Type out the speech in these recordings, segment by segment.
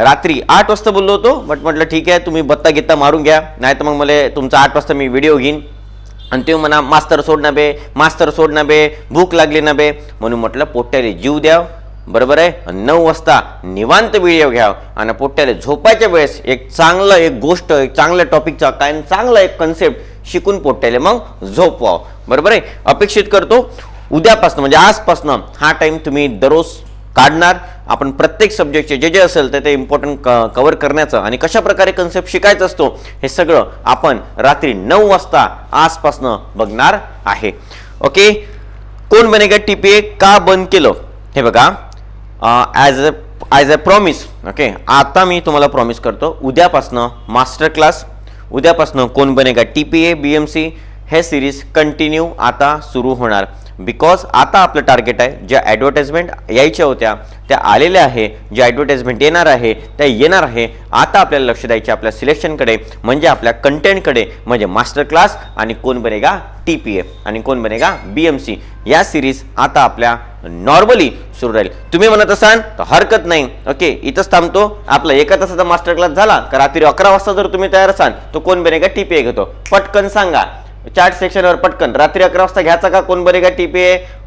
रात्री आठ वाजता बोललो होतो बट म्हटलं ठीक आहे तुम्ही बत्ता गित्ता मारून घ्या. नाही तर मग मला तुमचा आठ वाजता मी व्हिडिओ घेईन. आणि ते म्हणा मास्तर सोड ना बे मास्तर सोड ना बे भूक लागली ना बे. म्हणून म्हटलं पोट्याला जीव द्याव. बरोबर आहे? आणि नऊ वाजता निवांत व्हिडिओ घ्याव. आणि पोट्याला झोपायच्या वेळेस एक चांगलं एक गोष्ट एक चांगल्या टॉपिकचा काय चांगला एक कन्सेप्ट शिकून पोट्याले मग झोपवाव. बरोबर आहे? अपेक्षित करतो उद्यापासून म्हणजे आजपासून हा टाइम तुम्ही दररोज काढणार. आपण प्रत्येक सब्जेक्टचे जे जे असेल ते ते इम्पॉर्टंट कवर करण्याचं आणि कशा प्रकारे कन्सेप्ट शिकायचं असतो हे सगळं आपण रात्री नऊ वाजता आजपासनं बघणार आहे. ओके कोण बनेगा टी पी ए का बंद केलं? हे बघा. As a as a promise okay आता मी तुम्हाला प्रॉमिस करतो उद्यापासनं मास्टर क्लास उद्यापासनं कोण बनेगा? T P A B M C हे सिरीज कंटिन्यू आता सुरू होणार. बिकॉज आता आपलं टार्गेट आहे ज्या ॲडव्हर्टाइजमेंट यायच्या होत्या त्या आलेल्या आहे ज्या ॲडव्हर्टाइजमेंट येणार आहे त्या येणार आहे. आता आपल्याला लक्ष द्यायचे आपल्या सिलेक्शनकडे म्हणजे आपल्या कंटेंटकडे म्हणजे मास्टर क्लास आणि कोण बनेगा? टी पी ए आणि कोण बनेगा? बी एम सी या सिरीज आता आपल्या नॉर्मली सुरू राहील. तुम्ही म्हणत असाल तर हरकत नाही. ओके इथंच थांबतो. आपला एका तासाचा मास्टर क्लास झाला तर रात्री अकरा वाजता जर तुम्ही तयार असाल तर कोण बनेगा? टी पी ए घेतो. पटकन सांगा. चार्ट सेक्शनवर पटकन. रात्री अकरा वाजता घ्यायचा का? कोण बरेगा टी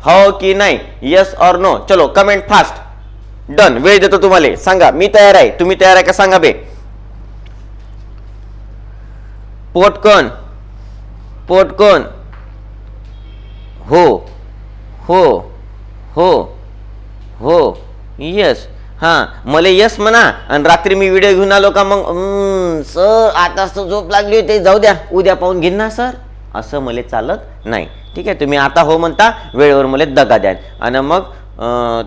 हो की नाही? येस ऑर नो चलो कमेंट फास्ट डन वेळ देतो तुम्हाला. सांगा मी तयार आहे. तुम्ही तयार आहे का? सांगा बे. पोटकन. पोटकन. हो. हो. हो. हो. यस हां. मला यस म्हणा. आणि रात्री मी व्हिडिओ घेऊन आलो का मग? सर आता झोप लागली होती. जाऊ द्या. उद्या पाहून घेईन ना सर? असं मला चालत नाही. ठीक आहे तुम्ही आता हो म्हणता वेळेवर मला दगा द्या आणि मग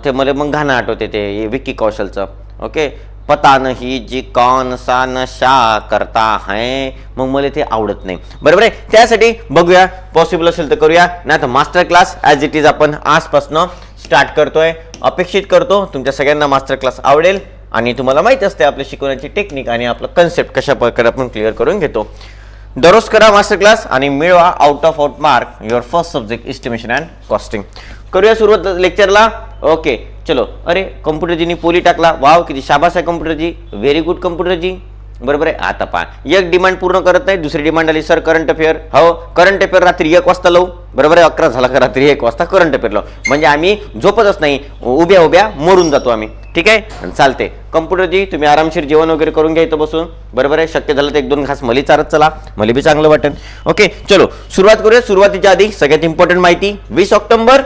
ते मला मग गाणं आठवते ते विक्की कौशलचं. ओके? पता नाही जी कौन सा नशा करता है मग मला ते आवडत नाही. बरोबर आहे? त्यासाठी बघूया पॉसिबल असेल तर करूया. नाही तर master class as it is आपण आजपासनं स्टार्ट करतोय. अपेक्षित करतो तुमच्या सगळ्यांना मास्टर क्लास आवडेल. आणि तुम्हाला माहीत असते आपल्या शिकवण्याची टेक्निक आणि आपलं कन्सेप्ट कशा प्रकारे आपण क्लिअर करून घेतो. दररोज करा मास्टर क्लास आणि मिळवा out of out mark your first subject estimation and costing करूया सुरुवात लेक्चरला ओके चलो. अरे कम्प्युटरजीनी पोली टाकला. वाव किती शाबास आहे कम्प्युटरजी व्हेरी गुड कम्प्युटरजी बरोबर आहे? आता पहा. एक डिमांड पूर्ण करत नाही दुसरी डिमांड आली सर करंट अफेअर हो करंट अफेअर रात्री एक वाजता लावू. बरोबर आहे? अकरा झाला का रात्री एक वाजता करंट अफेअर लावू. म्हणजे आम्ही झोपतच नाही. उभ्या उभ्या मरून जातो आम्ही. ठीक आहे? आणि चालते कम्प्युटरजी तुम्ही आरामशीर जेवण वगैरे करून घ्या इथं बसून. बरोबर आहे? शक्य झालं तर एक दोन घास मली चारत चला. मली बी चांगलं वाटेल. ओके चलो. सुरुवात करूया. सुरुवातीच्या आधी सगळ्यात इम्पॉर्टंट माहिती. वीस ऑक्टोबर.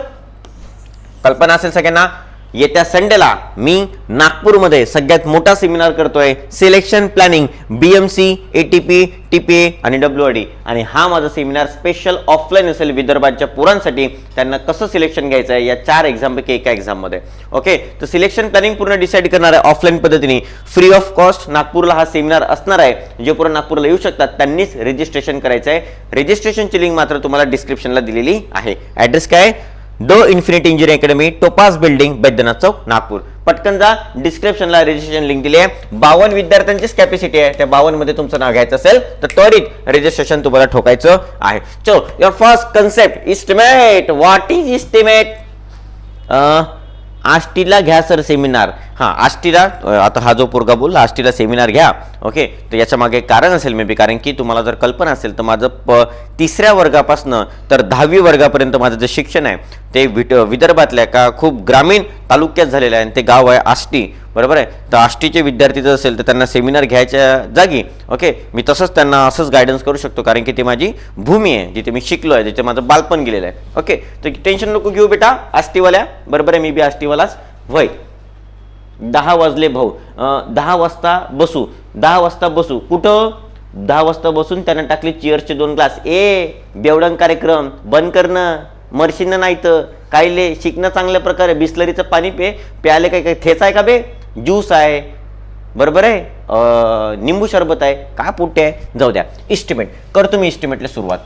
कल्पना असेल सगळ्यांना. येत्या संडेला मी नागपूरमध्ये सगळ्यात मोठा सेमिनार करतोय. Selection planning B M C A T P T P A आणि डब्ल्यू डी आणि हा माझा सेमिनार स्पेशल ऑफलाईन असेल विदर्भाच्या पोरांसाठी त्यांना कसं सिलेक्शन घ्यायचं आहे या चार एक्झामपैकी एका एक्झाममध्ये ओके तर सिलेक्शन प्लॅनिंग पूर्ण डिसाईड करणार आहे ऑफलाईन पद्धतीने. फ्री ऑफ कॉस्ट नागपूरला हा सेमिनार असणार आहे. जे पूर्ण नागपूरला येऊ शकतात त्यांनीच रजिस्ट्रेशन करायचं आहे. रजिस्ट्रेशनची लिंक मात्र तुम्हाला डिस्क्रिप्शनला दिलेली आहे. ॲड्रेस काय आहे? The infinity engineering academy Topaz building Baidyanath चौक नागपूर. पटकन जा डिस्क्रिप्शनला रजिस्ट्रेशन लिंक दिली आहे. बावन्न विद्यार्थ्यांचीच कॅपॅसिटी आहे. त्या बावनमध्ये तुमचं नाव घ्यायचं असेल तर त्वरित रजिस्ट्रेशन तुम्हाला ठोकायचं आहे. चो your first concept estimate what is estimate आष्टीला घ्या सर सेमिनार हां आष्टीला आता हा जो पोरगा बोलला आष्टीला सेमिनार घ्या ओके तर याच्या मागे एक कारण असेल मे बी कारण की तुम्हाला जर कल्पना असेल तर माझं प तिसऱ्या वर्गापासनं तर दहावी वर्गापर्यंत माझं जे शिक्षण आहे ते विट विदर्भातल्या का खूप ग्रामीण तालुक्यात झालेलं आहे आणि ते गाव आहे आष्टी बरोबर आहे? तर आष्टीचे विद्यार्थी जर असेल तर त्यांना सेमिनार घ्यायच्या जागी ओके मी तसंच त्यांना असंच गायडन्स करू शकतो कारण की ती माझी भूमी आहे जिथे मी शिकलो आहे जिथे माझं बालपण गेलेलं आहे ओके तर टेन्शन नको घेऊ बेटा आष्टीवाल्या बरोबर आहे? मी बी आष्टीवालाच वय दहा वाजले भाऊ. दहा वाजता बसू. दहा वाजता बसू. कुठं? दहा वाजता बसून त्यानं टाकले चेअरचे दोन ग्लास. ए बेवडंग कार्यक्रम. बंद करणं. मरशीनं नाही तर कायले शिकणं चांगल्या प्रकारे. बिस्लरीचं पाणी पे. प्याले काय काय थेच आहे का बे? ज्यूस आहे. बरोबर आहे? निंबू सरबत आहे. का पुट्टे आहे? जाऊ द्या. इस्टिमेट. करतो मी इस्टिमेटला सुरुवात.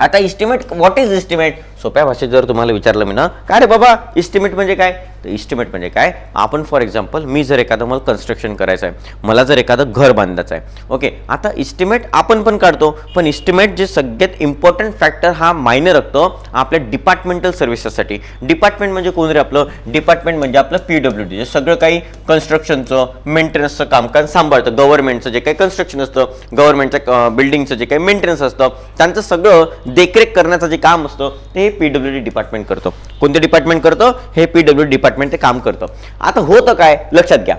आता इस्टिमेट व्हॉट इज इस्टिमेट सोप्या भाषेत जर तुम्हाला विचारलं मी ना काय रे बाबा इस्टिमेट म्हणजे काय? तर इस्टिमेट म्हणजे काय? आपण फॉर एक्झाम्पल मी जर एखादं मला कन्स्ट्रक्शन करायचं आहे मला जर एखादं घर बांधायचं आहे ओके आता इस्टिमेट आपण पण काढतो पण इस्टिमेट जे सगळ्यात इम्पॉर्टंट फॅक्टर हा मायने रखतो आपल्या डिपार्टमेंटल सर्व्हिसेससाठी डिपार्टमेंट म्हणजे कोण रे आपलं? डिपार्टमेंट म्हणजे आपलं पी डब्ल्यू डी जे सगळं काही कन्स्ट्रक्शनचं मेंटेनन्सचं कामकाज सांभाळतं. गव्हर्नमेंटचं जे काही कन्स्ट्रक्शन असतं गव्हर्नमेंटचं बिल्डिंगचं जे काही मेंटेनन्स असतं त्यांचं सगळं देखरेख करण्याचं जे काम असतं ते हे पी डब्ल्यू डी डिपार्टमेंट करतं. कोणतं डिपार्टमेंट करतं? हे पी डब्ल्यू डी डिपार्टमेंट ते काम करतं. आता होतं काय? लक्षात घ्या.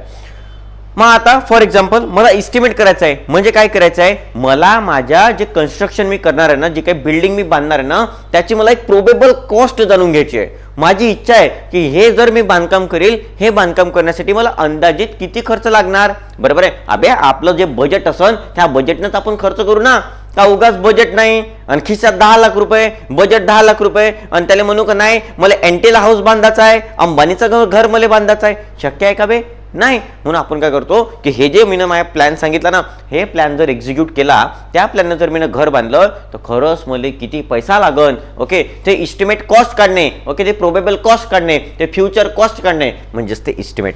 मग आता फॉर एक्झाम्पल मला इस्टिमेट करायचं आहे. म्हणजे काय करायचं आहे? मला माझ्या जे कन्स्ट्रक्शन मी करणार आहे ना जे काही बिल्डिंग मी बांधणार आहे ना त्याची मला एक प्रोबेबल कॉस्ट जाणून घ्यायची आहे. माझी इच्छा आहे की हे जर मी बांधकाम करेल हे बांधकाम करण्यासाठी मला अंदाजित किती खर्च लागणार? बरोबर आहे? अबे आपलं जे बजेट असन त्या बजेटनंच आपण खर्च करू ना. का उगाच बजेट नाही? आणि खिशात दहा लाख रुपये बजेट दहा लाख रुपये आणि त्याला म्हणू का नाही मला एंटेला हाऊस बांधायचा आहे अंबानीचं घर घर मला बांधायचं आहे. शक्य आहे का बे? नाही. म्हणून आपण काय करतो की हे जे मीनं माझ्या प्लॅन सांगितला ना हे प्लॅन जर एक्झिक्यूट केला त्या प्लॅननं जर मीनं घर बांधलं तर खरंच मला किती पैसा लागन ओके ते इस्टिमेट कॉस्ट काढणे ओके ते प्रोबेबल कॉस्ट काढणे ते फ्युचर कॉस्ट काढणे म्हणजेच ते इस्टिमेट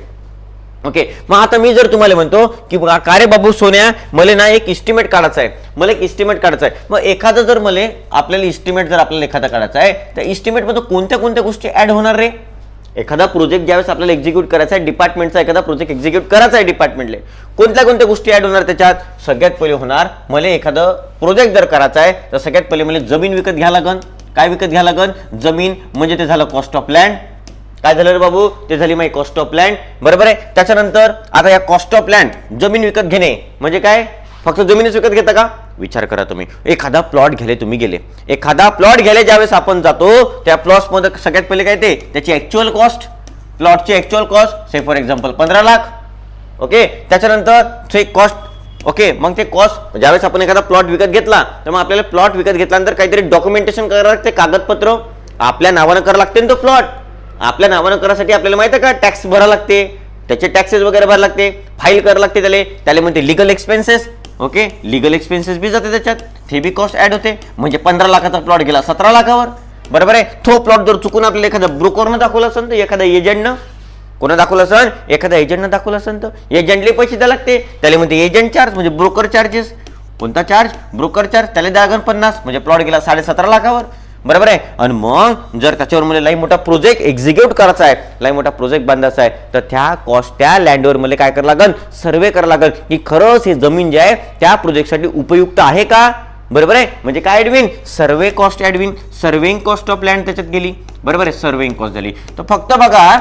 ओके मग आता मी जर तुम्हाला म्हणतो की कारे बाबू सोन्या मला ना एक इस्टिमेट काढायचा आहे. मला एक इस्टिमेट काढायचा आहे. मग एखादं जर मला आपल्याला इस्टिमेट जर आपल्याला एखादा काढायचा आहे तर इस्टिमेटमध्ये कोणत्या कोणत्या गोष्टी ॲड होणार रे? एखादा प्रोजेक्ट ज्यावेळेस आपल्याला एक्झिक्यूट करायचा आहे डिपार्टमेंटचा एखादा प्रोजेक्ट एक्झिक्यूट करायचा आहे डिपार्टमेंटले कोणत्या कोणत्या गोष्टी ॲड होणार त्याच्यात? सगळ्यात पहिले होणार मला एखादं प्रोजेक्ट जर करायचा आहे तर सगळ्यात पहिले मला जमीन विकत घ्या लागन. काय विकत घ्या लागन? जमीन म्हणजे ते झालं कॉस्ट ऑफ लँड काय झालं रे बाबू? ते झाली माझी कॉस्ट ऑफ लँड बरोबर आहे? त्याच्यानंतर आता या कॉस्ट ऑफ लँड जमीन विकत घेणे म्हणजे काय? फक्त जमीनच विकत घेता का? विचार करा तुम्ही. एखादा प्लॉट घ्यायला तुम्ही गेले. एखादा प्लॉट घ्यायला ज्यावेळेस आपण जातो त्या प्लॉट्समध्ये सगळ्यात पहिले काय ते? त्याची actual cost प्लॉटची actual cost say for example पंधरा लाख. ओके त्याच्यानंतर ते कॉस्ट ओके मग ते कॉस्ट ज्यावेळेस आपण एखादा प्लॉट विकत घेतला तर मग आपल्याला प्लॉट विकत घेतल्यानंतर काहीतरी डॉक्युमेंटेशन करावं लागते कागदपत्र. आपल्या नावानं करावं लागते ना तो प्लॉट आपल्या नावानं करासाठी आपल्याला माहिती आहे का? टॅक्स भरावं लागते. त्याचे टॅक्सेस वगैरे भरावं लागते. फाईल करावं लागते त्याला. त्याला म्हणते legal expenses okay legal expenses बी जाते त्याच्यात. ते बी कॉस्ट ऍड होते. म्हणजे पंधरा लाखाचा प्लॉट गेला सतरा लाखावर. बरोबर आहे? तो प्लॉट जर चुकून आपल्याला एखादा ब्रोकरनं दाखवला असेल तर एखाद्या एजंटनं कोणा दाखवलं असेल एखाद्या एजंटनं दाखवलं असेल तर एजंटले पैसे द्यावे लागते. त्याला म्हणते एजंट चार्ज म्हणजे ब्रोकर चार्जेस कोणता चार्ज ब्रोकर चार्ज त्याला द्या पन्नास म्हणजे प्लॉट गेला साडेसतरा लाखावर. बरोबर आहे? आणि मग जर त्याच्यावर मला लई मोठा प्रोजेक्ट एक्झिक्यूट करायचा आहे लई मोठा प्रोजेक्ट बांधायचा आहे तर त्या कॉस्ट त्या लँडवर मला काय करावं लागेल सर्वे करावं लागेल की खरंच हे जमीन जे आहे त्या प्रोजेक्टसाठी उपयुक्त आहे का? बरोबर आहे? म्हणजे काय ॲडविन सर्वे कॉस्ट ॲडविन सर्वेइंग कॉस्ट ऑफ लँड त्याच्यात गेली. बरोबर आहे? सर्वेंग कॉस्ट झाली. तर फक्त बघा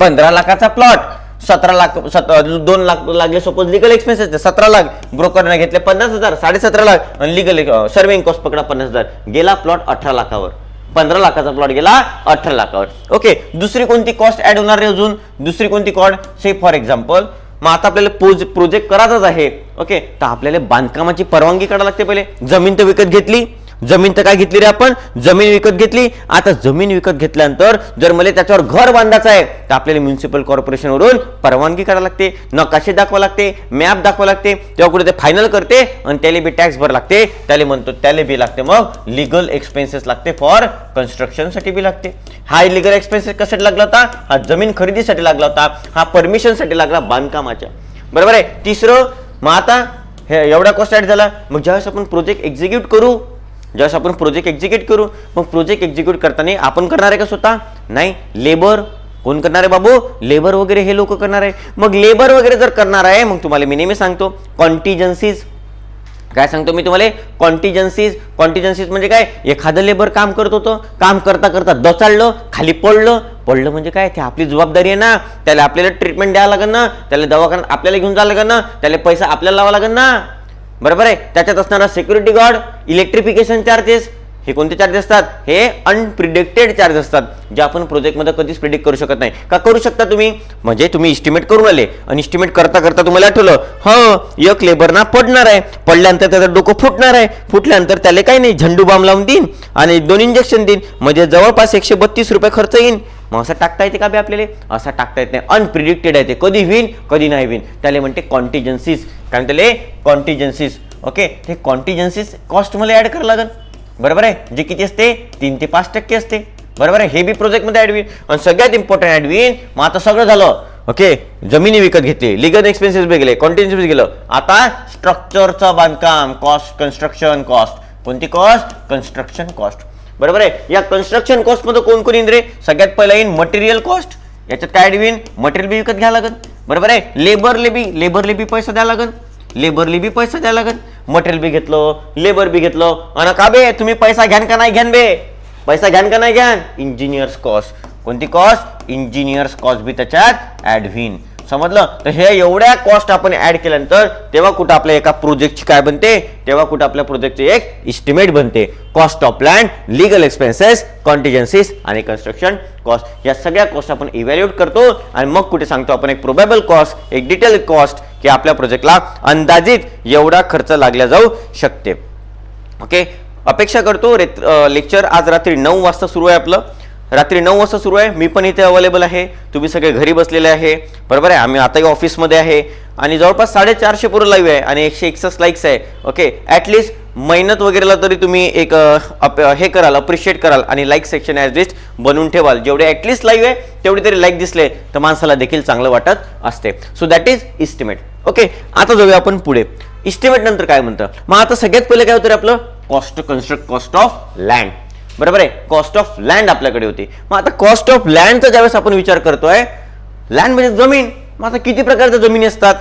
पंधरा लाखाचा प्लॉट सतरा लाख सत दोन लाख लागले सपोज लिगल एक्सपेन्सेस सतरा लाख ब्रोकरने घेतले पन्नास हजार साडेसतरा लाख आणि लिगल सर्विंग कॉस्ट पकडा पन्नास हजार. गेला प्लॉट अठरा लाखावर. पंधरा लाखाचा प्लॉट गेला अठरा लाखावर. ओके दुसरी कोणती कॉस्ट ऍड होणार आहे अजून? दुसरी कोणती कॉस्ट से फॉर एक्झाम्पल मग आता आपल्याला पोज प्रोजेक्ट करायचाच आहे. ओके तर आपल्याला बांधकामाची परवानगी काढायला लागते पहिले. जमीन तर विकत घेतली. जमीन तर काय घेतली रे आपण? जमीन विकत घेतली. आता जमीन विकत घेतल्यानंतर जर मला त्याच्यावर घर बांधायचं आहे तर आपल्याला म्युन्सिपल कॉर्पोरेशनवरून परवानगी करावी लागते नकाशे दाखवा लागते मॅप दाखवा लागते तेव्हा कुठे ते फायनल करते आणि त्याला बी टॅक्स भर लागते. त्याला म्हणतो त्याला बी लागते मग लिगल एक्सपेन्सेस लागते फॉर कन्स्ट्रक्शनसाठी बी लागते. हा लिगल एक्सपेन्सेस कशासाठी लागला होता? हा जमीन खरेदीसाठी लागला होता. हा परमिशनसाठी लागला बांधकामाच्या. बरोबर आहे? तिसरं मग आता हे एवढा कॉस्ट ॲड झाला. मग ज्यावेळेस आपण प्रोजेक्ट एक्झिक्यूट करू ज्यावेळेस आपण प्रोजेक्ट एक्झिक्यूट करू मग प्रोजेक्ट एक्झिक्यूट करताना आपण करणार आहे का स्वतः? नाही लेबर कोण करणार आहे बाबू? लेबर वगैरे हे लोक करणार आहे. मग लेबर वगैरे जर करणार आहे मग तुम्हाला मी नेहमी सांगतो कॉन्टिजन्सीज काय सांगतो मी तुम्हाला? कॉन्टिजन्सीज कॉन्टिजन्सीज म्हणजे काय? एखादं लेबर काम करत होतं. काम करता करता दचाळलं खाली पडलं. पडलं म्हणजे काय? ते आपली जबाबदारी आहे ना. त्याला आपल्याला ट्रीटमेंट द्यावं लागेल ना. त्याला दवाखाना आपल्याला घेऊन जावं लागेल ना. त्याला पैसा आपल्याला लावा लागेल ना. बरोबर आहे? त्याच्यात असणारा सिक्युरिटी गार्ड इलेक्ट्रिफिकेशन चार्जेस हे कोणते चार्ज असतात? हे अनप्रिडिक्टेड चार्ज असतात जे आपण प्रोजेक्टमध्ये कधीच प्रिडिक्ट करू शकत नाही. का करू शकता तुम्ही? म्हणजे तुम्ही इस्टिमेट करून आले. आणि इस्टिमेट करता करता तुम्हाला आठवलं हं एक लेबरना पडणार आहे. पडल्यानंतर त्याचं डोकं फुटणार आहे. फुटल्यानंतर त्याला काही नाही झंडू बाम लावून देईन आणि दोन इंजेक्शन देईन. म्हणजे जवळपास एकशे बत्तीस रुपये खर्च येईन. मग असं टाकता येते का बे आपल्याला? असं टाकता येत नाही. अनप्रिडिक्टेड आहे ते. कधी विन कधी नाही विन त्याला म्हणते कॉन्टिजन्सीज कारण त्याला कॉन्टिजन्सीज ओके ते कॉन्टिजन्सीज कॉस्ट मला ॲड करावं लागेल बरोबर आहे? जे किती असते? तीन ते पाच टक्के असते. बरोबर आहे? हे बी प्रोजेक्टमध्ये ॲड आणि सगळ्यात इम्पॉर्टंट ॲड मग आता सगळं झालं. ओके जमिनी विकत घेतली. लिगल एक्सपेन्सेस बी गेले. कॉन्टिन्युअस गेलं. आता स्ट्रक्चरचं बांधकाम कॉस्ट कन्स्ट्रक्शन कॉस्ट कोणती कॉस्ट कन्स्ट्रक्शन कॉस्ट बरोबर आहे? या कन्स्ट्रक्शन कॉस्टमध्ये कोण कोण येईन रे? सगळ्यात पहिला येईन मटेरियल कॉस्ट याच्यात काय येईन? मटेरियल बी विकत घ्यावं लागेल बरोबर आहे? लेबरले बी लेबरले बी पैसा द्यावा लागेल लेबरली बी पैसा द्यावा लागेल मटेरियल बी घेतलं लेबर बी घेतलं. आणि का बे तुम्ही पैसा घ्यान का नाही घ्यान बे? पैसा घ्यान का नाही घ्यान? इंजिनियर्स कॉस्ट कोणती कॉस्ट इंजिनियर्स कॉस्ट बी त्याच्यात ऍड समजलं? तर हे एवढ्या कॉस्ट आपण ऍड केल्यानंतर तेव्हा कुठं आपल्या एका प्रोजेक्टची काय बनते? तेव्हा कुठं आपल्या प्रोजेक्टचे एक इस्टिमेट बनते. Cost of land legal expenses contingencies आणि कन्स्ट्रक्शन कॉस्ट या सगळ्या कॉस्ट आपण इव्हॅल्युएट करतो आणि मग कुठे सांगतो आपण एक प्रोबेबल कॉस्ट एक डिटेल कॉस्ट की आपल्या प्रोजेक्टला अंदाजित एवढा खर्च लागला जाऊ शकते. ओके अपेक्षा करतो रे लेक्चर आज रात्री नऊ वाजता सुरू आहे आपलं. रात्री नऊ वाजता सुरू आहे. मी पण इथे अवेलेबल आहे. तुम्ही सगळे घरी बसलेले आहे. बरोबर आहे? आम्ही आताही ऑफिसमध्ये आहे. आणि जवळपास साडेचारशे पूर्ण लाईव्ह आहे आणि एकशे एकसष्ट लाईक्स आहे. ओके ॲटलिस्ट मेहनत वगैरेला तरी तुम्ही एक अप- हे कराल अप्रिशिएट कराल आणि लाईक सेक्शन ॲज लिस्ट बनवून ठेवाल. जेवढे ॲटलिस्ट लाईव्ह आहे तेवढे तरी लाईक दिसले तर माणसाला देखील चांगलं वाटत असते. So that is estimate okay आता जाऊया आपण पुढे. इस्टिमेट नंतर काय म्हणतं? मग आता सगळ्यात पहिले काय होतं रे आपलं? Cost construct cost of land बरोबर आहे? कॉस्ट ऑफ लँड आपल्याकडे होती. मग आता कॉस्ट ऑफ लँडचा ज्यावेळेस आपण विचार करतोय लँड म्हणजे जमीन. मग आता किती प्रकारच्या जमिनी असतात?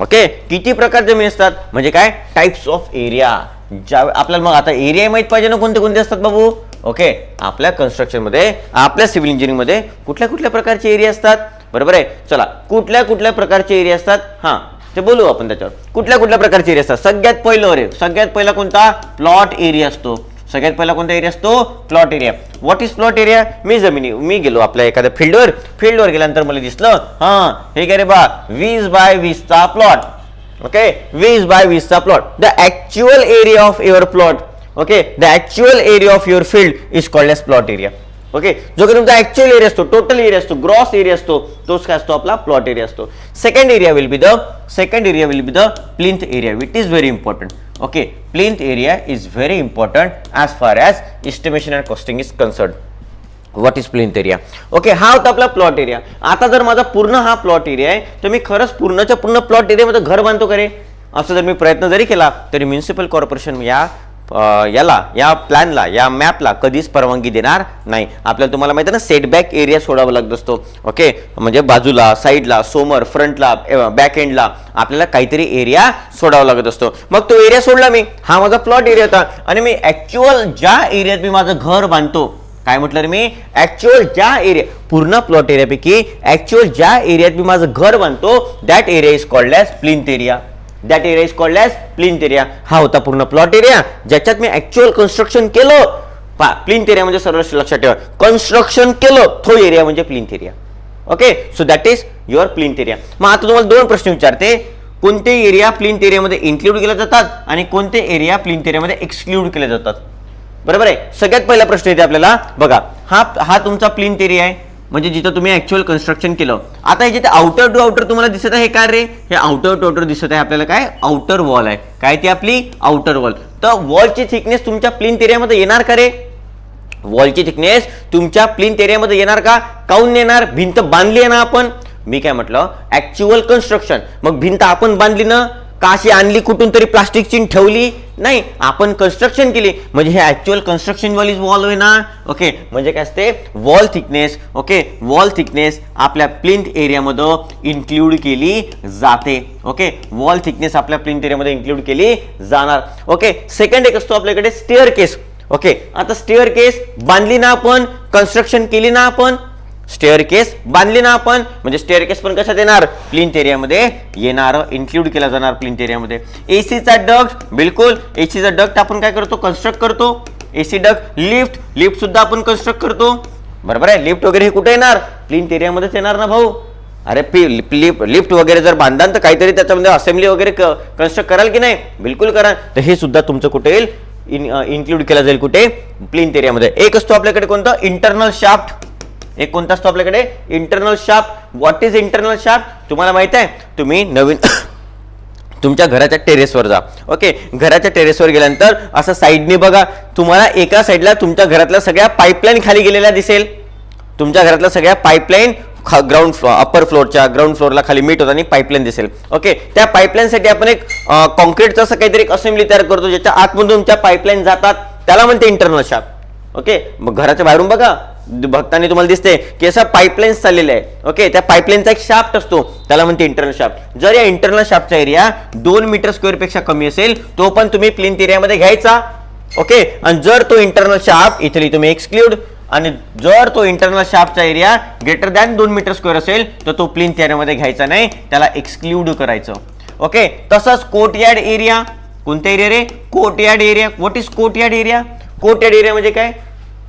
ओके किती प्रकार जमीन असतात? म्हणजे काय? टाइप्स ऑफ एरिया ज्या आपल्याला मग आता एरिया माहीत पाहिजे ना कोणते कोणते असतात बाबू? ओके आपल्या कन्स्ट्रक्शनमध्ये आपल्या सिव्हिल इंजिनिअरिंगमध्ये कुठल्या कुठल्या प्रकारचे एरिया असतात? बरोबर आहे? चला कुठल्या कुठल्या प्रकारचे एरिया असतात? हां ते बोलू आपण त्याच्यावर. कुठल्या कुठल्या प्रकारचे एरिया असतात? सगळ्यात पहिलं अरे सगळ्यात पहिला कोणता? प्लॉट एरिया असतो. सगळ्यात पहिला कोणता एरिया असतो? Plot area what is plot area मी जमिनी मी गेलो आपल्या एखाद्या फील्डवर फील्डवर गेल्यानंतर मला दिसलं हां हे काय रे बा वीस बाय वीसचा प्लॉट ओके वीस by वीसचा plot the actual area of your plot okay the actual area of your field is called as plot area okay जो की तुमचा ऍक्च्युअल एरिया असतो टोटल एरिया असतो ग्रॉस एरिया असतो तोच काय असतो आपला? प्लॉट एरिया असतो. Second area will be the second area will be the plinth area which is very important okay plinth area is very important as far as estimation and costing is concern what is plinth area okay हा होता आपला plot area आता जर माझा पूर्ण हा plot area आहे तर मी खरंच पूर्णच्या पूर्ण प्लॉट एरियामध्ये घर बांधतो करे असं जर मी प्रयत्न जरी केला तरी म्युन्सिपल कॉर्पोरेशन या याला या प्लॅनला या मॅपला कधीच परवानगी देणार नाही. आपल्याला तुम्हाला माहिती आहे ना सेटबॅक एरिया सोडावा लागत असतो. ओके म्हणजे बाजूला साईडला समोर फ्रंटला बॅक एंडला आपल्याला काहीतरी एरिया सोडावा लागत असतो. मग तो एरिया सोडला मी. हा माझा प्लॉट एरिया होता. आणि मी ऍक्च्युअल ज्या एरियात मी माझं घर बांधतो काय म्हटलं रे मी? ऍक्च्युअल ज्या एरिया पूर्ण प्लॉट एरियापैकी ऍक्च्युअल ज्या एरियात मी माझं घर बांधतो that area is called as plinth area that area is called as plinth area हा होता पूर्ण प्लॉट एरिया ज्याच्यात मी ऍक्च्युअल कन्स्ट्रक्शन केलं पा प्लिंथ एरिया म्हणजे सर्व लक्षात ठेवा. कन्स्ट्रक्शन केलं तो एरिया म्हणजे plinth area okay so that is your plinth area मग आता तुम्हाला दोन प्रश्न विचारते. कोणते एरिया प्लिंथ एरियामध्ये इन्क्लूड केले जातात आणि कोणते एरिया प्लिंथ एरियामध्ये एक्सक्लूड केले जातात? बरोबर आहे? सगळ्यात पहिला प्रश्न येते आपल्याला. बघा हा हा तुमचा प्लिंथ एरिया आहे. म्हणजे जिथं तुम्ही ऍक्च्युअल कन्स्ट्रक्शन केलं. आता हे जिथे आउटर टू आउटर तुम्हाला दिसत आहे काय रे? हे आउटर टू आउटर दिसत आहे आपल्याला काय? आउटर वॉल आहे. काय ती आपली? आउटर वॉल तर वॉलची थिकनेस तुमच्या प्लिंथ एरियामध्ये येणार का रे? वॉलची थिकनेस तुमच्या प्लिंथ एरियामध्ये येणार का? काऊन येणार? भिंत बांधली आहे ना आपण? मी काय म्हटलं? ऍक्च्युअल कन्स्ट्रक्शन मग भिंत आपण बांधली ना? का अशी आणली कुठून तरी प्लास्टिकची ठेवली? नाही आपण कन्स्ट्रक्शन केली. म्हणजे हे ॲक्च्युअल कन्स्ट्रक्शनवालीच वॉल होय ना? ओके म्हणजे काय असते? Wall thickness okay wall thickness आपल्या प्लिंथ एरियामध्ये इन्क्लूड केली जाते. ओके वॉल थिकनेस आपल्या प्लिंथ एरियामध्ये इन्क्ल्यूड केली जाणार. ओके सेकंड एक असतो आपल्याकडे स्टेअर केस ओके आता स्टेअर केस बांधली ना आपण कन्स्ट्रक्शन केली ना आपण स्टेअर केस बांधली ना आपण. म्हणजे स्टेअर केस पण कशात येणार? प्लिंथ एरियामध्ये येणार. इन्क्लूड केला जाणार प्लिंथ एरियामध्ये. एसीचा डक्ट बिलकुल. एसीचा डक्ट आपण काय करतो? कन्स्ट्रक्ट करतो. एसी डक्ट लिफ्ट लिफ्ट सुद्धा आपण कन्स्ट्रक्ट करतो. बरोबर आहे? लिफ्ट वगैरे हे कुठे येणार? प्लिंथ एरियामध्येच येणार ना भाऊ? अरे लिफ्ट लिफ्ट वगैरे जर बांधाल तर काहीतरी त्याच्यामध्ये असेंब्ली वगैरे कन्स्ट्रक्ट कराल की नाही? बिलकुल करा. तर हे सुद्धा तुमचं कुठे येईल? इन इन्क्लूड केला जाईल कुठे? प्लिंथ एरियामध्ये. एक असतो आपल्याकडे कोणतं? इंटरनल शाफ्ट एक कोणता असतो आपल्याकडे? Internal shaft what is internal shaft तुम्हाला माहीत आहे? तुम्ही नवीन तुमच्या घराच्या टेरेसवर जा. ओके घराच्या टेरेसवर गेल्यानंतर असं साईडने बघा. तुम्हाला एका साईडला तुमच्या घरातल्या सगळ्या पाईपलाईन खाली गेलेल्या दिसेल. तुमच्या घरातल्या सगळ्या पाईपलाईन ग्राउंड फ्लोअर अप्पर फ्लोअरच्या ग्राउंड फ्लोअरला खाली मीट आणि पाईपलाईन दिसेल. ओके त्या पाईपलाईनसाठी आपण एक कॉन्क्रीटचं असं काहीतरी एक असेंब्ली तयार करतो ज्याच्या आतमधून तुमच्या पाईपलाईन जातात. त्याला म्हणते इंटरनल शाफ्ट ओके मग घराच्या बाहेरून बघा. बघताना तुम्हाला दिसते की असं पाईपलाईन्स चाललेलं आहे ओके त्या पाईपलाईनचा एक शाफ्ट असतो. त्याला म्हणते इंटरनल शाफ्ट जर या इंटरनल शाफ्टचा एरिया दोन मीटर स्क्वेअरपेक्षा कमी असेल तो पण तुम्ही प्लिंथ एरियामध्ये घ्यायचा. ओके आणि जर तो इंटरनल शाफ्ट इथली तुम्ही एक्सक्लूड आणि जर तो इंटरनल शाफ्टचा एरिया ग्रेटर दॅन दोन मीटर स्क्वेअर असेल तर तो प्लिंथ एरियामध्ये घ्यायचा नाही. त्याला एक्सक्लूड करायचं. ओके तसंच कोर्टयार्ड एरिया कोणता area ray? Courtyard area what is courtyard area courtyard area म्हणजे काय?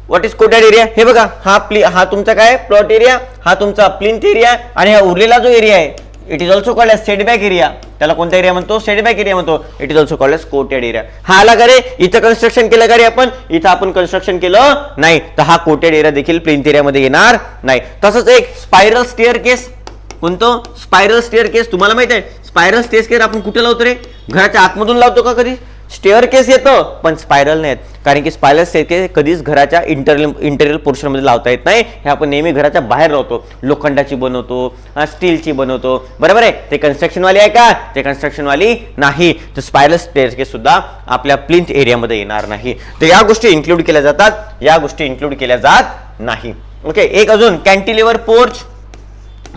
व्हॉट इज कोटेड एरिया हे बघा हा प्ली हा तुमचा काय? प्लॉट एरिया हा तुमचा प्लिंथ एरिया आणि हा उरलेला जो एरिया आहे it is also called as setback area त्याला कोणता एरिया म्हणतो? सेटबॅक एरिया म्हणतो. It is also called as coated area हा आला का रे? इथं कन्स्ट्रक्शन केलं का रे आपण? इथं आपण कन्स्ट्रक्शन केलं नाही. तर हा कोटेड एरिया देखील प्लिंथ एरियामध्ये येणार नाही. तसंच एक स्पायरल स्टेअर केस कोणतं? स्पायरल स्टेअर केस तुम्हाला माहीत आहे? स्पायरल स्टेअर केस आपण कुठे लावतो रे? घराच्या आतमधून लावतो का कधी? स्टेअर केस येतं पण स्पायरल नाहीत. कारण की स्पायरल स्टेअर कधीच घराच्या इंटरियल इंटेरियल पोर्शनमध्ये लावता येत नाही. हे आपण नेहमी घराच्या बाहेर लावतो. लोखंडाची बनवतो स्टीलची बनवतो. बरोबर आहे? ते कन्स्ट्रक्शनवाली आहे का? ते कन्स्ट्रक्शनवाली नाही. तर स्पायरल स्टेअर केस सुद्धा आपल्या प्लिंथ एरियामध्ये येणार नाही. तर या गोष्टी इन्क्लूड केल्या जातात. या गोष्टी इन्क्लूड केल्या जात नाही. ओके? एक अजून cantilever porch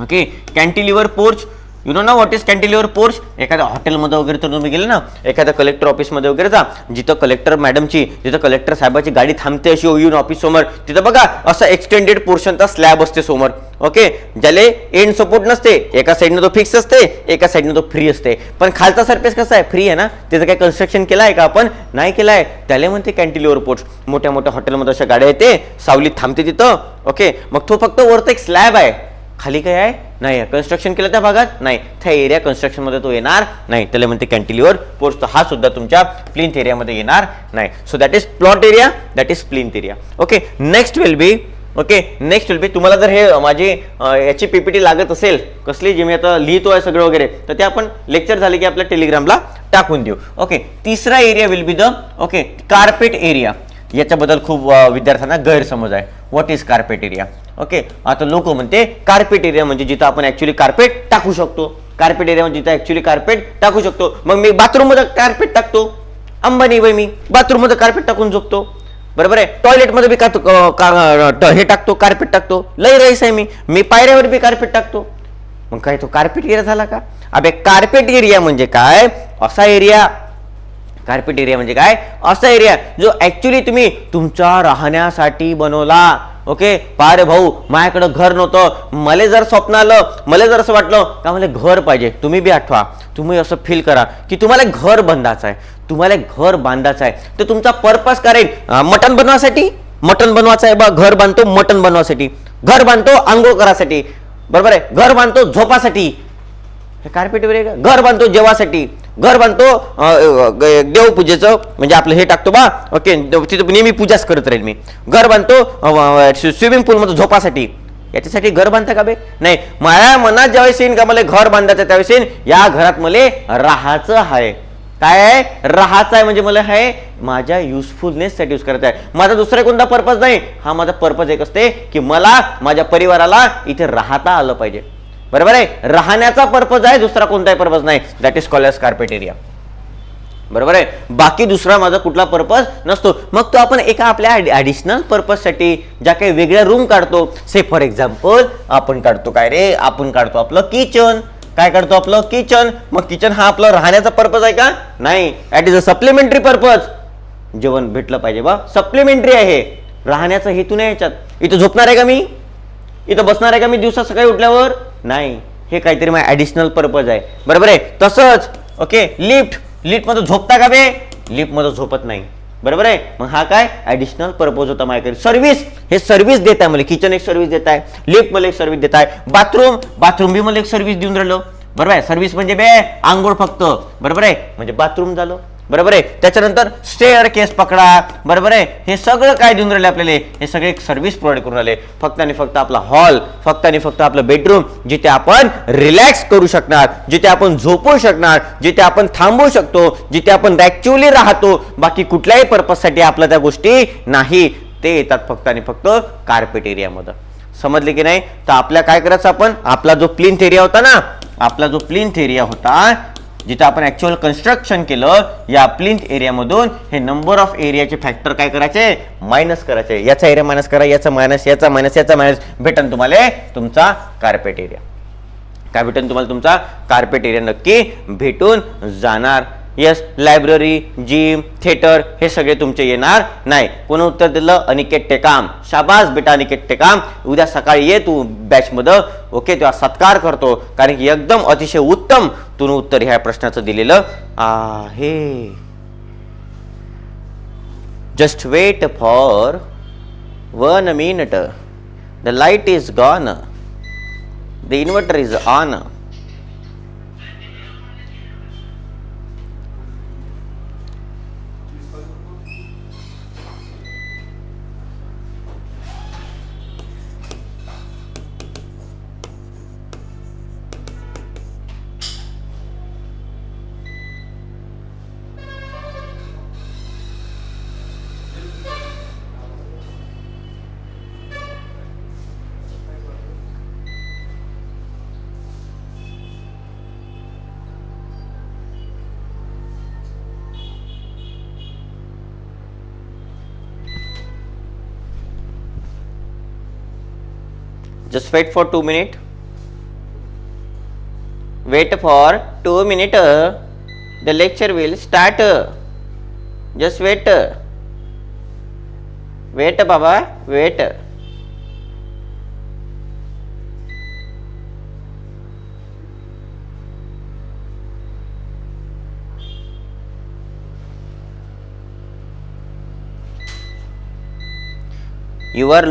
okay? Cantilever porch you know ना व्हॉट इज कॅन्टिलिव्हर पोर्च एखाद्या हॉटेलमध्ये वगैरे तर तुम्ही गेले ना एखाद्या कलेक्टर ऑफिसमध्ये वगैरे जा जिथं कलेक्टर मॅडमची जिथं कलेक्टर साहेबाची गाडी थांबते अशी येऊन ऑफिस समोर तिथं बघा असं एक्सटेंडेड पोर्शनचा स्लॅब असते समोर. ओके ज्याले एंड सपोर्ट नसते एका साईडने तो फिक्स असते एका साईडने तो फ्री असते. पण खालचा सरफेस कसा आहे? फ्री आहे ना? त्याचं काय कन्स्ट्रक्शन केलं आहे का आपण? नाही केलं आहे. त्याला म्हणते कॅन्टिलिव्हर पोर्च मोठ्या मोठ्या हॉटेलमध्ये अशा गाड्या येते सावलीत थांबते तिथं. ओके मग तो फक्त वरतं एक स्लॅब आहे. खाली काय आहे? नाही कन्स्ट्रक्शन केलं त्या भागात? नाही. त्या एरिया कन्स्ट्रक्शनमध्ये तो येणार नाही. त्याला म्हणते कॅन्टिलिव्हर पोर्च हा सुद्धा तुमच्या प्लिंथ एरियामध्ये येणार नाही. So that is plot area that is plinth area okay next will be okay next will be तुम्हाला जर हे माझी याची पीपीटी लागत असेल कसली जी मी आता लिहितो आहे सगळं वगैरे तर ते आपण लेक्चर झाले की आपल्या टेलिग्रामला टाकून देऊ. ओके तिसरा area will be the okay carpet area याच्याबद्दल खूप विद्यार्थ्यांना गैरसमज आहे. What is carpet area okay आता लोक म्हणते कार्पेट एरिया म्हणजे जिथं आपण ऍक्च्युली कार्पेट टाकू शकतो. कार्पेट एरिया म्हणजे जिथं ऍक्च्युली कार्पेट टाकू शकतो. मग मी बाथरूममध्ये कार्पेट टाकतो. अंबानी बाई मी बाथरूममध्ये कार्पेट टाकून झोपतो. बरोबर आहे? टॉयलेटमध्ये बी का हे टाकतो कार्पेट टाकतो. लय रईस आहे मी. मी पायऱ्यावर बी कार्पेट टाकतो. मग काय तो कार्पेट एरिया झाला का? अबे कार्पेट एरिया म्हणजे काय? असा एरिया कार्पेट एरिया म्हणजे काय? असा एरिया जो ऍक्च्युली तुम्ही तुमच्या राहण्यासाठी बनवला. ओके पारे भाऊ माझ्याकडं घर नव्हतं. मला जर स्वप्न आलं मला जर असं वाटलं का मला घर पाहिजे? तुम्ही बी आठवा. तुम्ही असं फील करा की तुम्हाला घर बांधायचं आहे. तुम्हाला घर बांधायचं आहे. तर तुमचा पर्पज करेल मटण बनवासाठी? मटण बनवायचं आहे बा घर बांधतो मटण बनवासाठी. घर बांधतो आंघोळ करासाठी बरोबर आहे? घर बांधतो झोपासाठी. हे कार्पेट वगैरे घर बांधतो जेवासाठी. घर बांधतो देवपूजेचं म्हणजे आपलं हे टाकतो बा ओके तिथं नेहमी पूजाच करत राहील मी. घर बांधतो स्विमिंग पूलमध्ये झोपासाठी. याच्यासाठी घर बांधता का बे? नाही माझ्या मनात ज्यावेळेस येईन का मला घर बांधायचं त्यावेळेस येईन या घरात मला राहायचं आहे काय आहे? राहायचं आहे म्हणजे मला आहे माझ्या युजफुलनेससाठी यूज करायचं आहे. माझा दुसरा कोणता पर्पज नाही? हा माझा पर्पज एक असते की मला माझ्या परिवाराला इथे राहता आलं पाहिजे. बरोबर आहे? राहण्याचा पर्पज आहे दुसरा कोणताही पर्पज नाही. That is call as carpet area बरोबर आहे? बाकी दुसरा माझा कुठला पर्पज नसतो. मग तो आपण एका आपल्या ॲडिशनल पर्पजसाठी ज्या काही वेगळ्या रूम काढतो. से फॉर एक्झाम्पल आपण काढतो काय रे? आपण काढतो आपलं किचन काय काढतो आपलं? किचन मग किचन हा आपला राहण्याचा पर्पज आहे का? नाही. It is a supplementary purpose जेवण भेटलं पाहिजे बा. सप्लिमेंटरी आहे. राहण्याचा हेतू नाही याच्यात. इथं झोपणार आहे का मी? इथं बसणार आहे का मी दिवसा सकाळी उठल्यावर? नाही हे काहीतरी माझ्या ॲडिशनल पर्पज आहे. बरोबर आहे? तसंच ओके लिफ्ट लिफ्टमध्ये झोपता का बे? लिफ्टमध्ये झोपत नाही. बरोबर आहे? मग हा काय? ॲडिशनल पर्पज होता माझ्याकडे. सर्व्हिस हे सर्व्हिस देत आहे मला. किचन एक सर्व्हिस देत आहे. लिफ्ट मला एक सर्व्हिस देत आहे. बाथरूम बाथरूम बी मला एक सर्व्हिस देऊन राहिलो. बरोबर आहे? सर्व्हिस म्हणजे बे आंघोळ फक्त. बरोबर आहे? म्हणजे बाथरूम झालं. बरोबर आहे? त्याच्यानंतर स्टेअर केस पकडा. बरोबर आहे? हे सगळं काय देऊन राहिले आपल्याला? हे सगळे सर्व्हिस प्रोव्हाइड करून राहिले. फक्त आणि फक्त आपला हॉल फक्त आणि फक्त आपलं बेडरूम जिथे आपण रिलॅक्स करू शकणार जिथे आपण झोपू शकणार जिथे आपण थांबू शकतो जिथे आपण ऍक्च्युअली राहतो. बाकी कुठल्याही पर्पजसाठी आपल्या त्या गोष्टी नाही. ते येतात फक्त आणि फक्त कार्पेट एरियामध्ये समजले की नाही? तर आपल्या काय करायचं आपण? आपला जो प्लिंथ एरिया होता ना? आपला जो प्लिंथ एरिया होता जिथं आपण ऍक्च्युअल कन्स्ट्रक्शन केलं या प्लिंथ एरियामधून हे नंबर ऑफ एरियाचे फॅक्टर काय करायचे? मायनस करायचे. याचा एरिया मायनस करा याचा मायनस याचा मायनस याचा मायनस भेटन तुम्हाला तुमचा कार्पेट एरिया काय भेटेल तुम्हाला तुमचा कार्पेट एरिया नक्की भेटून जाणार येस लायब्ररी जिम थिएटर हे सगळे तुमचे येणार नाही. कोण उत्तर दिलं? अनिकेत टेकाम. शाबास बेटा अनिकेत टेकाम. उद्या सकाळी ये तू बॅचमध्ये ओके तेव्हा सत्कार करतो. कारण की एकदम अतिशय उत्तम तुन उत्तर ह्या प्रश्नाचं दिलेलं आहे. Just wait for one minute the light is gone the inverter is on just wait for two minute. Wait for two minute uh, the lecture will start. Just wait. Wait baba wait. You are